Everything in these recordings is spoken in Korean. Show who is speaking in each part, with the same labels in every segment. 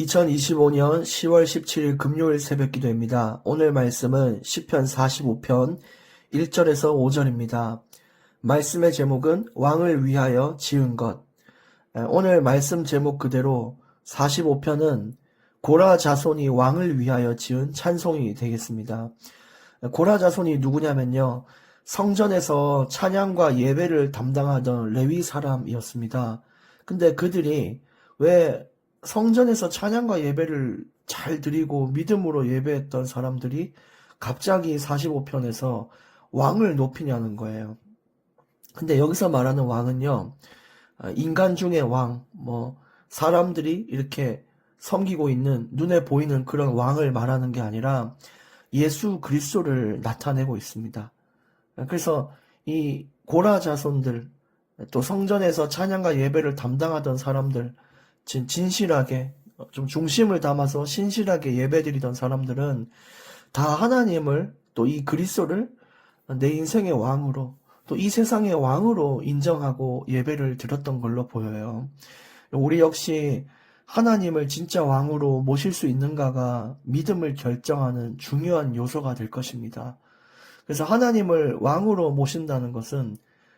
Speaker 1: 2025년 10월 17일 금요일 새벽 기도입니다. 오늘 말씀은 시편 45편 1절에서 5절입니다. 말씀의 제목은 왕을 위하여 지은 것. 에, 오늘 말씀 제목 그대로 45편은 고라 자손이 왕을 위하여 지은 찬송이 되겠습니다. 에, 고라 자손이 누구냐면요. 성전에서 찬양과 예배를 담당하던 레위 사람이었습니다. 근데 그들이 왜 성전에서 찬양과 예배를 잘 드리고 믿음으로 예배했던 사람들이 갑자기 45편에서 왕을 높이냐는 거예요. 근데 여기서 말하는 왕은요, 아, 인간 중의 왕, 뭐, 사람들이 이렇게 섬기고 있는, 눈에 보이는 그런 왕을 말하는 게 아니라 예수 그리스도를 나타내고 있습니다. 그래서 이 고라 자손들, 또 성전에서 찬양과 예배를 담당하던 사람들, 진, 진실하게 어, 좀 중심을 담아서 신실하게 예배드리던 사람들은 다 하나님을 또 이 그리스도를 내 인생의 왕으로 또 이 세상의 왕으로 인정하고 예배를 드렸던 걸로 보여요. 우리 역시 하나님을 진짜 왕으로 모실 수 있는가가 믿음을 결정하는 중요한 요소가 될 것입니다. 그래서 하나님을 왕으로 모신다는 것은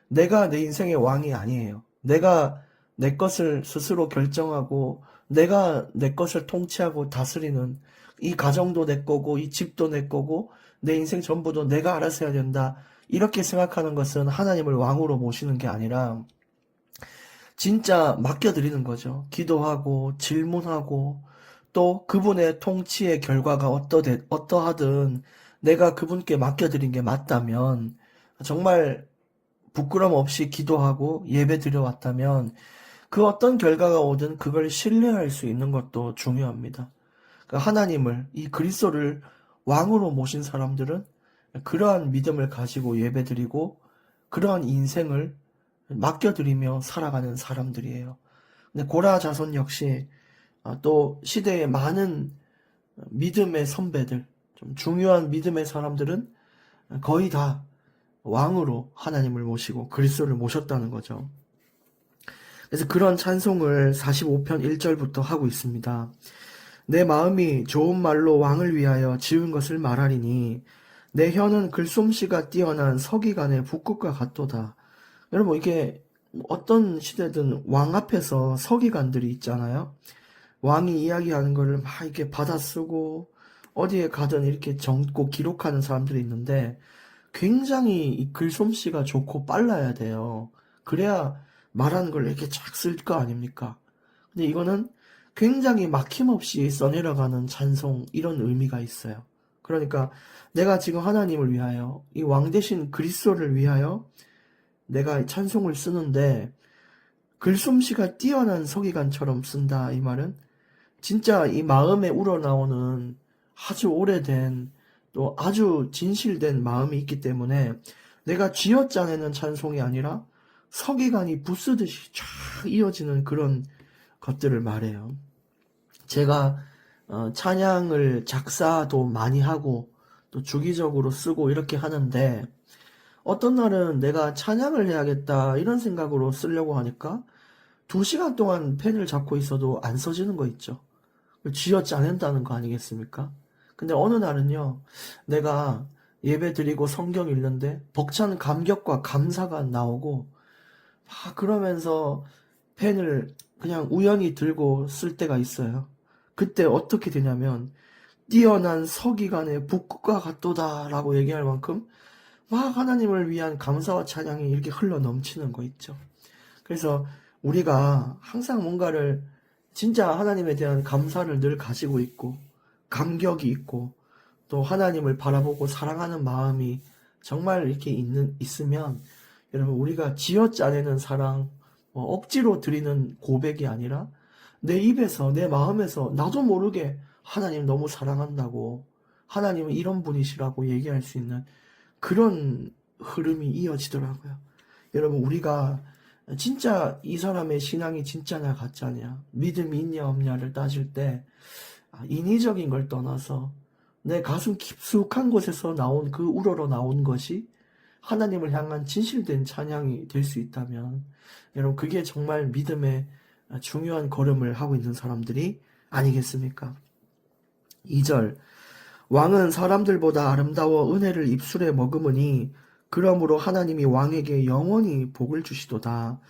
Speaker 1: 내가 내 인생의 왕이 아니에요. 내가 내 것을 스스로 결정하고 내가 내 것을 통치하고 다스리는 이 가정도 내 거고 이 집도 내 거고 내 인생 전부도 내가 알아서 해야 된다. 이렇게 생각하는 것은 하나님을 왕으로 모시는 게 아니라 진짜 맡겨드리는 거죠. 기도하고 질문하고 또 그분의 통치의 결과가 어떠되, 어떠하든 내가 그분께 맡겨드린 게 맞다면 정말 부끄럼 없이 기도하고 예배 드려왔다면 그 어떤 결과가 오든 그걸 신뢰할 수 있는 것도 중요합니다. 그 하나님을 이 그리스도를 왕으로 모신 사람들은 그러한 믿음을 가지고 예배드리고 그러한 인생을 맡겨드리며 살아가는 사람들이에요. 근데 고라 자손 역시 아, 또 시대의 많은 믿음의 선배들, 좀 중요한 믿음의 사람들은 거의 다 왕으로 하나님을 모시고 그리스도를 모셨다는 거죠. 그래서 그런 찬송을 45편 1절부터 하고 있습니다. 내 마음이 좋은 말로 왕을 위하여 지은 것을 말하리니 내 혀는 글솜씨가 뛰어난 서기관의 북극과 같도다. 여러분 이게 어떤 시대든 왕 앞에서 서기관들이 있잖아요. 왕이 이야기하는 거를 막 이렇게 받아쓰고 어디에 가든 이렇게 적고 기록하는 사람들이 있는데 굉장히 이 글솜씨가 좋고 빨라야 돼요. 그래야 말하는 걸 이렇게 쫙 쓸 거 아닙니까? 근데 이거는 굉장히 막힘없이 써내려가는 찬송 이런 의미가 있어요. 그러니까 내가 지금 하나님을 위하여 이 왕 대신 그리스도를 위하여 내가 찬송을 쓰는데 글솜씨가 뛰어난 서기관처럼 쓴다 이 말은 진짜 이 마음에 우러나오는 아주 오래된 또 아주 진실된 마음이 있기 때문에 내가 쥐어짜내는 찬송이 아니라 서기관이 부스듯이 쫙 이어지는 그런 것들을 말해요. 제가 어, 찬양을 작사도 많이 하고 또 주기적으로 쓰고 이렇게 하는데 어떤 날은 내가 찬양을 해야겠다 이런 생각으로 쓰려고 하니까 두 시간 동안 펜을 잡고 있어도 안 써지는 거 있죠. 쥐어짜낸다는 거 아니겠습니까? 근데 어느 날은요, 내가 예배 드리고 성경 읽는데 벅찬 감격과 감사가 나오고, 막 그러면서 펜을 그냥 우연히 들고 쓸 때가 있어요. 그때 어떻게 되냐면, 뛰어난 서기관의 북극과 같도다 라고 얘기할 만큼 막 하나님을 위한 감사와 찬양이 이렇게 흘러 넘치는 거 있죠. 그래서 우리가 항상 뭔가를 진짜 하나님에 대한 감사를 늘 가지고 있고, 감격이 있고 또 하나님을 바라보고 사랑하는 마음이 정말 이렇게 있는 있으면 여러분 우리가 지어짜내는 사랑 뭐 억지로 드리는 고백이 아니라 내 입에서 내 마음에서 나도 모르게 하나님 너무 사랑한다고 하나님은 이런 분이시라고 얘기할 수 있는 그런 흐름이 이어지더라고요. 여러분 우리가 진짜 이 사람의 신앙이 진짜냐 가짜냐 믿음이 있냐 없냐를 따질 때 아, 인위적인 걸 떠나서 내 가슴 깊숙한 곳에서 나온 그 우러러 나온 것이 하나님을 향한 진실된 찬양이 될 수 있다면 여러분 그게 정말 믿음의 중요한 걸음을 하고 있는 사람들이 아니겠습니까? 2절 왕은 사람들보다 아름다워 은혜를 입술에 머금으니 그러므로 하나님이 왕에게 영원히 복을 주시도다.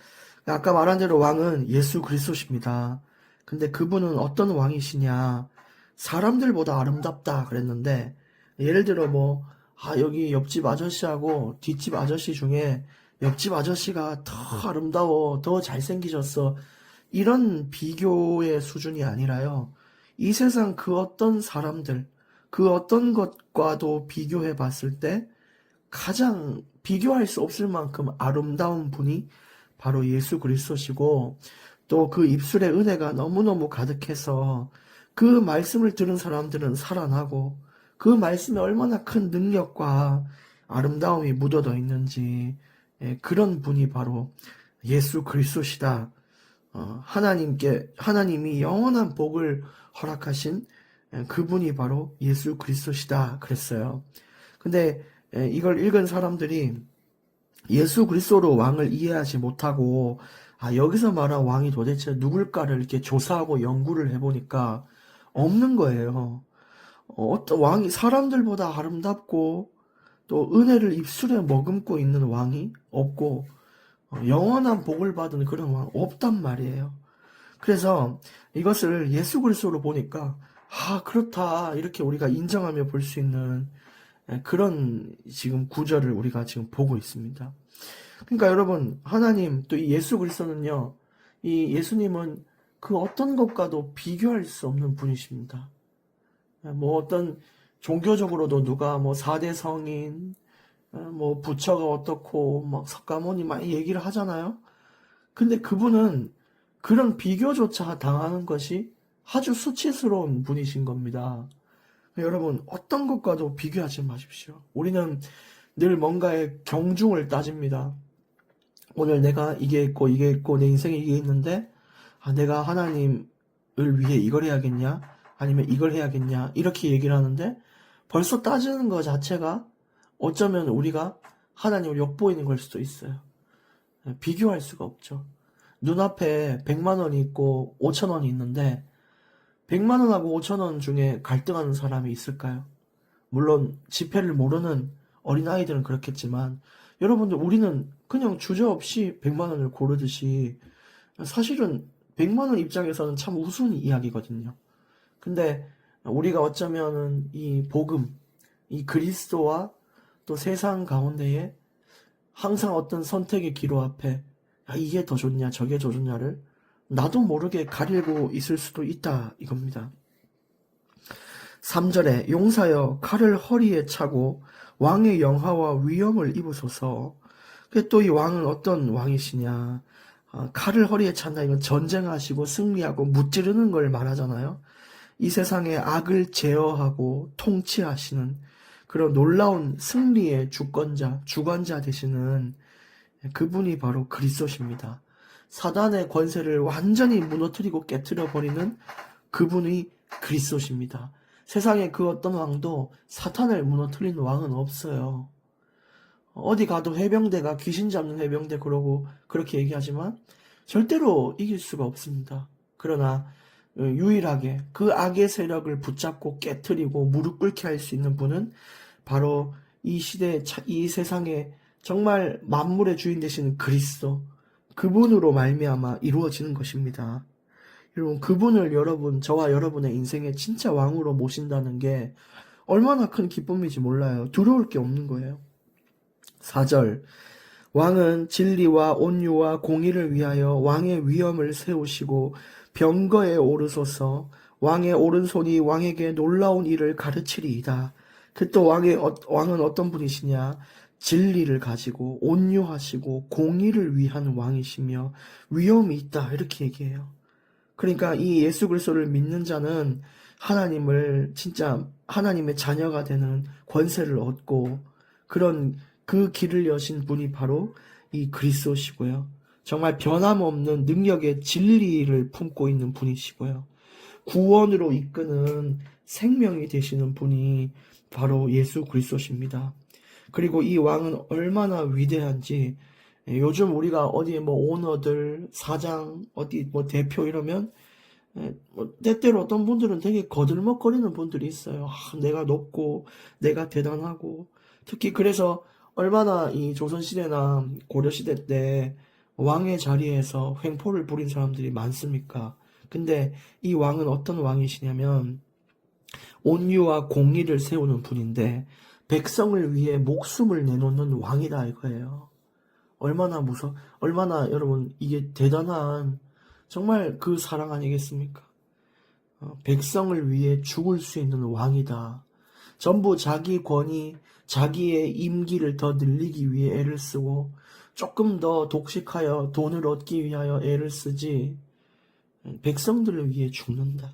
Speaker 1: 아까 말한 대로 왕은 예수 그리스도십니다. 근데 그분은 어떤 왕이시냐? 사람들보다 아름답다 그랬는데 예를 들어 뭐 아, 여기 옆집 아저씨하고 뒷집 아저씨 중에 옆집 아저씨가 더 아름다워, 더 잘생기셨어. 이런 비교의 수준이 아니라요. 이 세상 그 어떤 사람들, 그 어떤 것과도 비교해 봤을 때 가장 비교할 수 없을 만큼 아름다운 분이 바로 예수 그리스도시고 또 그 입술의 은혜가 너무너무 가득해서 그 말씀을 들은 사람들은 살아나고 그 말씀에 얼마나 큰 능력과 아름다움이 묻어져 있는지 예, 그런 분이 바로 예수 그리스도시다. 어, 하나님께 하나님이 영원한 복을 허락하신 예, 그분이 바로 예수 그리스도시다 그랬어요. 근데 예, 이걸 읽은 사람들이 예수 그리스도로 왕을 이해하지 못하고 아 여기서 말한 왕이 도대체 누굴까를 이렇게 조사하고 연구를 해보니까 없는 거예요. 어, 어떤 왕이 사람들보다 아름답고 또 은혜를 입술에 머금고 있는 왕이 없고 어, 영원한 복을 받은 그런 왕 없단 말이에요. 그래서 이것을 예수 그리스도로 보니까 아 그렇다 이렇게 우리가 인정하며 볼 수 있는 예, 그런 지금 구절을 우리가 지금 보고 있습니다. 그러니까 여러분 하나님 또 이 예수 그리스도는요 이 예수님은 그 어떤 것과도 비교할 수 없는 분이십니다. 예, 뭐 어떤 종교적으로도 누가 뭐 4대 성인, 어, 뭐 부처가 어떻고 막 석가모니 많이 얘기를 하잖아요. 근데 그분은 그런 비교조차 당하는 것이 아주 수치스러운 분이신 겁니다. 여러분 어떤 것과도 비교하지 마십시오. 우리는 늘 뭔가의 경중을 따집니다. 오늘 내가 이게 있고 이게 있고 내 인생에 이게 있는데 아, 내가 하나님을 위해 이걸 해야겠냐? 아니면 이걸 해야겠냐? 이렇게 얘기를 하는데 벌써 따지는 것 자체가 어쩌면 우리가 하나님을 엿보이는 걸 수도 있어요. 비교할 수가 없죠. 눈앞에 100만 원이 있고 5천 원이 있는데 100만 원하고 5천 원 중에 갈등하는 사람이 있을까요? 물론 지폐를 모르는 어린 아이들은 그렇겠지만 여러분들 우리는 그냥 주저없이 100만 원을 고르듯이 사실은 100만 원 입장에서는 참 우스운 이야기거든요. 근데 우리가 어쩌면은 이 복음, 이 그리스도와 또 세상 가운데에 항상 어떤 선택의 기로 앞에 아, 이게 더 좋냐, 저게 더 좋냐를 나도 모르게 가리고 있을 수도 있다 이겁니다. 3절에 용사여 칼을 허리에 차고 왕의 영화와 위엄을 입으소서. 또 이 왕은 어떤 왕이시냐? 아, 칼을 허리에 찬다 이건 전쟁하시고 승리하고 무찌르는 걸 말하잖아요. 이 세상의 악을 제어하고 통치하시는 그런 놀라운 승리의 주권자, 주관자 되시는 그분이 바로 그리스도십니다. 사단의 권세를 완전히 무너뜨리고 깨뜨려 버리는 그분이 그리스도십니다. 세상에 그 어떤 왕도 사탄을 무너뜨리는 왕은 없어요. 어디 가도 해병대가 귀신 잡는 해병대 그러고 그렇게 얘기하지만 절대로 이길 수가 없습니다. 그러나 어, 유일하게 그 악의 세력을 붙잡고 깨뜨리고 무릎 꿇게 할 수 있는 분은 바로 이 시대, 이 세상에 정말 만물의 주인 되시는 그리스도, 그분으로 말미암아 이루어지는 것입니다. 여러분, 그분을 여러분, 저와 여러분의 인생에 진짜 왕으로 모신다는 게 얼마나 큰 기쁨인지 몰라요. 두려울 게 없는 거예요. 4절. 왕은 진리와 온유와 공의를 위하여 왕의 위엄을 세우시고 병거에 오르소서 왕의 오른손이 왕에게 놀라운 일을 가르치리이다. 그또 왕의 어, 왕은 어떤 분이시냐? 진리를 가지고 온유하시고 공의를 위한 왕이시며 위엄이 있다 이렇게 얘기해요. 그러니까 이 예수 그리스도를 믿는 자는 하나님을 진짜 하나님의 자녀가 되는 권세를 얻고 그런 그 길을 여신 분이 바로 이 그리스도시고요. 정말 변함없는 능력의 진리를 품고 있는 분이시고요. 구원으로 이끄는 생명이 되시는 분이 바로 예수 그리스도십니다. 그리고 이 왕은 얼마나 위대한지 요즘 우리가 어디 뭐 오너들, 사장, 어디 뭐 대표 이러면 예, 뭐, 때때로 어떤 분들은 되게 거들먹거리는 분들이 있어요. 아, 내가 높고, 내가 대단하고. 특히 그래서 얼마나 이 조선시대나 고려시대 때 왕의 자리에서 횡포를 부린 사람들이 많습니까? 근데 이 왕은 어떤 왕이시냐면, 온유와 공의를 세우는 분인데, 백성을 위해 목숨을 내놓는 왕이다 이거예요. 얼마나 무서, 얼마나 여러분, 이게 대단한, 정말 그 사랑 아니겠습니까? 어, 백성을 위해 죽을 수 있는 왕이다. 전부 자기 권위, 자기의 임기를 더 늘리기 위해 애를 쓰고 조금 더 독식하여 돈을 얻기 위하여 애를 쓰지 백성들을 위해 죽는다.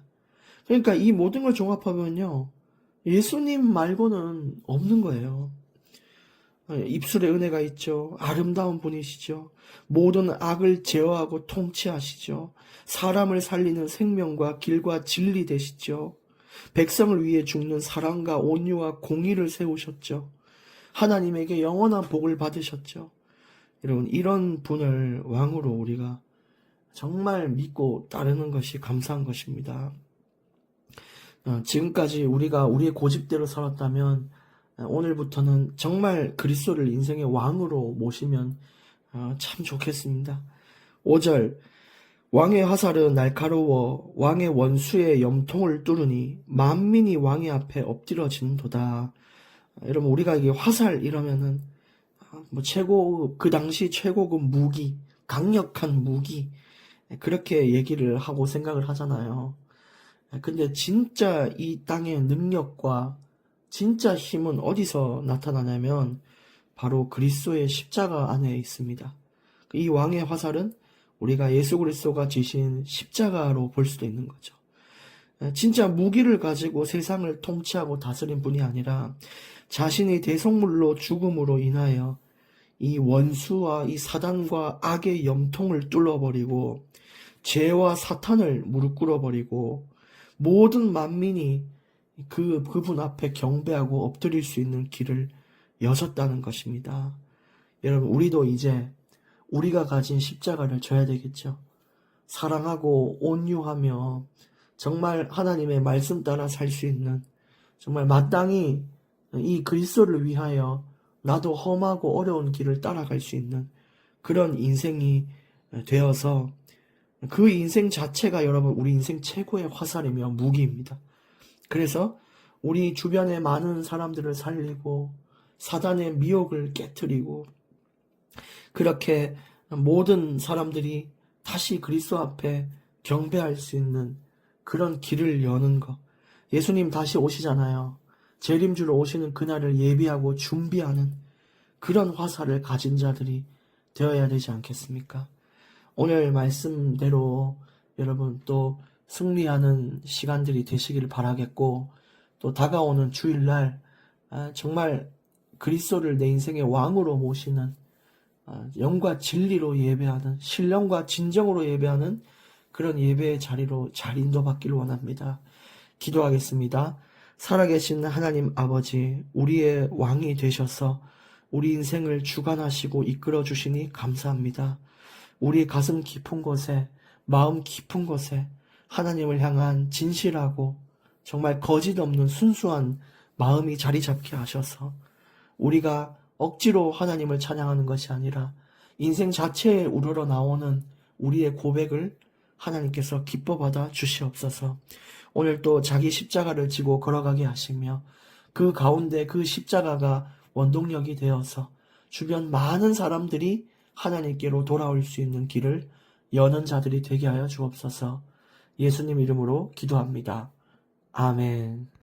Speaker 1: 그러니까 이 모든 걸 종합하면요. 예수님 말고는 없는 거예요. 입술에 은혜가 있죠. 아름다운 분이시죠. 모든 악을 제어하고 통치하시죠. 사람을 살리는 생명과 길과 진리 되시죠. 백성을 위해 죽는 사랑과 온유와 공의를 세우셨죠. 하나님에게 영원한 복을 받으셨죠. 여러분, 이런 분을 왕으로 우리가 정말 믿고 따르는 것이 감사한 것입니다. 어, 지금까지 우리가 우리의 고집대로 살았다면 어, 오늘부터는 정말 그리스도를 인생의 왕으로 모시면 어, 참 좋겠습니다. 5절 왕의 화살은 날카로워 왕의 원수의 염통을 뚫으니 만민이 왕의 앞에 엎드러지는도다. 여러분 우리가 이게 화살 이러면은 뭐 최고 그 당시 최고급 무기 강력한 무기 그렇게 얘기를 하고 생각을 하잖아요. 근데 진짜 이 땅의 능력과 진짜 힘은 어디서 나타나냐면 바로 그리스도의 십자가 안에 있습니다. 이 왕의 화살은 우리가 예수 그리스도가 지신 십자가로 볼 수도 있는 거죠. 진짜 무기를 가지고 세상을 통치하고 다스린 분이 아니라 자신이 대성물로 죽음으로 인하여 이 원수와 이 사단과 악의 염통을 뚫어버리고 죄와 사탄을 무릎 꿇어버리고 모든 만민이 그, 그분 앞에 경배하고 엎드릴 수 있는 길을 여셨다는 것입니다. 여러분, 우리도 이제 우리가 가진 십자가를 져야 되겠죠. 사랑하고 온유하며 정말 하나님의 말씀 따라 살 수 있는 정말 마땅히 이 그리스도를 위하여 나도 험하고 어려운 길을 따라갈 수 있는 그런 인생이 되어서 그 인생 자체가 여러분 우리 인생 최고의 화살이며 무기입니다. 그래서 우리 주변의 많은 사람들을 살리고 사단의 미혹을 깨뜨리고 그렇게 모든 사람들이 다시 그리스도 앞에 경배할 수 있는 그런 길을 여는 것. 예수님 다시 오시잖아요. 재림주로 오시는 그날을 예비하고 준비하는 그런 화살을 가진 자들이 되어야 되지 않겠습니까? 오늘 말씀대로 여러분 또 승리하는 시간들이 되시기를 바라겠고 또 다가오는 주일날 아, 정말 그리스도를 내 인생의 왕으로 모시는 아, 영과 진리로 예배하는 신령과 진정으로 예배하는 그런 예배의 자리로 잘 인도받기를 원합니다. 기도하겠습니다. 살아계신 하나님 아버지, 우리의 왕이 되셔서 우리 인생을 주관하시고 이끌어 주시니 감사합니다. 우리 가슴 깊은 곳에, 마음 깊은 곳에 하나님을 향한 진실하고 정말 거짓 없는 순수한 마음이 자리 잡게 하셔서 우리가 억지로 하나님을 찬양하는 것이 아니라 인생 자체에 우러러 나오는 우리의 고백을 하나님께서 기뻐 받아 주시옵소서. 오늘 또 자기 십자가를 지고 걸어가게 하시며 그 가운데 그 십자가가 원동력이 되어서 주변 많은 사람들이 하나님께로 돌아올 수 있는 길을 여는 자들이 되게 하여 주옵소서. 예수님 이름으로 기도합니다. 아멘.